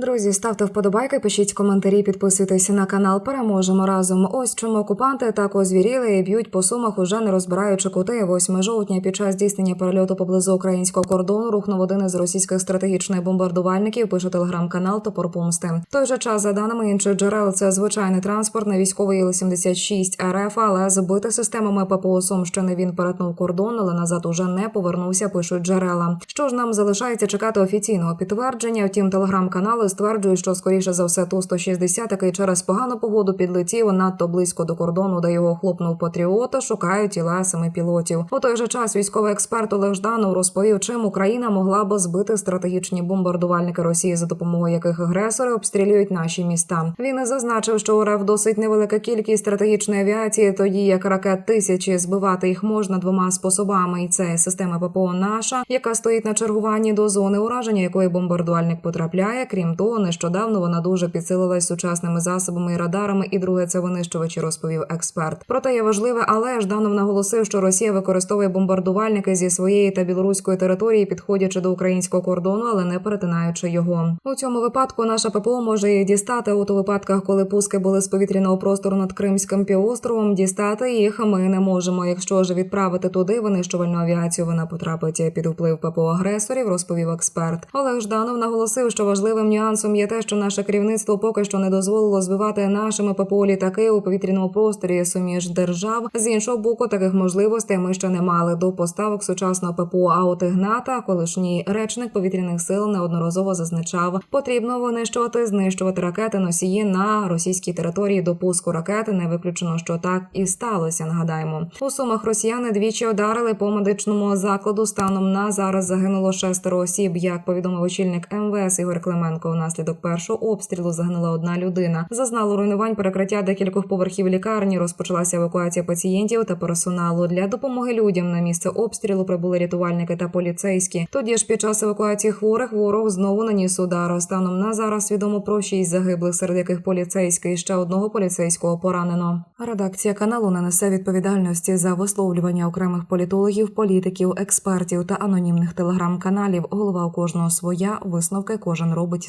Друзі, ставте вподобайки, пишіть коментарі, підписуйтесь на канал. Переможемо разом. Ось чому окупанти так озвіріли і б'ють по сумах, уже не розбираючи кути. 8 жовтня під час здійснення перельоту поблизу українського кордону рухнув один із російських стратегічних бомбардувальників. Пише телеграм-канал Топор Помсти. Той же час, за даними інших джерел, це звичайний транспорт на військовий Іл-76 РФ, але збити системами ППО Сумщини він перетнув кордон, але назад уже не повернувся. Пишуть джерела. Що ж нам залишається чекати офіційного підтвердження? Втім, телеграм-канали стверджують, що скоріше за все ту 160 який через погану погоду підлетів надто близько до кордону, де його хлопнув патріота. Шукають тіла семи пілотів. У той же час військовий експерт Олег Жданов розповів, чим Україна могла би збити стратегічні бомбардувальники Росії, за допомогою яких агресори обстрілюють наші міста. Він зазначив, що у РФ досить невелика кількість стратегічної авіації, тоді як ракет тисячі збивати їх можна двома способами, і це система ППО наша, яка стоїть на чергуванні до зони ураження, якої бомбардувальник потрапляє. Крім того, нещодавно вона дуже підсилилась сучасними засобами і радарами. І друге це винищувачі, розповів експерт. Проте є важливе, але Жданов наголосив, що Росія використовує бомбардувальники зі своєї та білоруської території, підходячи до українського кордону, але не перетинаючи його. У цьому випадку наша ППО може їх дістати. От у випадках, коли пуски були з повітряного простору над Кримським півостровом, дістати їх ми не можемо. Якщо ж відправити туди винищувальну авіацію, вона потрапить під вплив ППО агресорів, розповів експерт. Олег Жданов наголосив, що важливим нюансом є те, що наше керівництво поки що не дозволило збивати нашими ППО літаки у повітряному просторі суміж держав. З іншого боку, таких можливостей ми ще не мали до поставок сучасного ППО. А от Ігната, колишній речник повітряних сил, неодноразово зазначав, потрібно винищувати, знищувати ракети носії на російській території до пуску ракети. Не виключено, що так і сталося. Нагадаємо, у сумах росіяни двічі ударили по медичному закладу. Станом на зараз загинуло шестеро осіб. Як повідомив очільник МВС Ігор Клименко, внаслідок першого обстрілу загинула одна людина. Зазнало руйнувань перекриття декількох поверхів лікарні. Розпочалася евакуація пацієнтів та персоналу для допомоги людям. На місце обстрілу прибули рятувальники та поліцейські. Тоді ж під час евакуації хворих ворог знову наніс удар. Станом на зараз відомо про шість загиблих, серед яких поліцейський ще одного поліцейського поранено. Редакція каналу не несе відповідальності за висловлювання окремих політологів, політиків, експертів та анонімних телеграм-каналів. Голова у кожного своя висновки кожен робить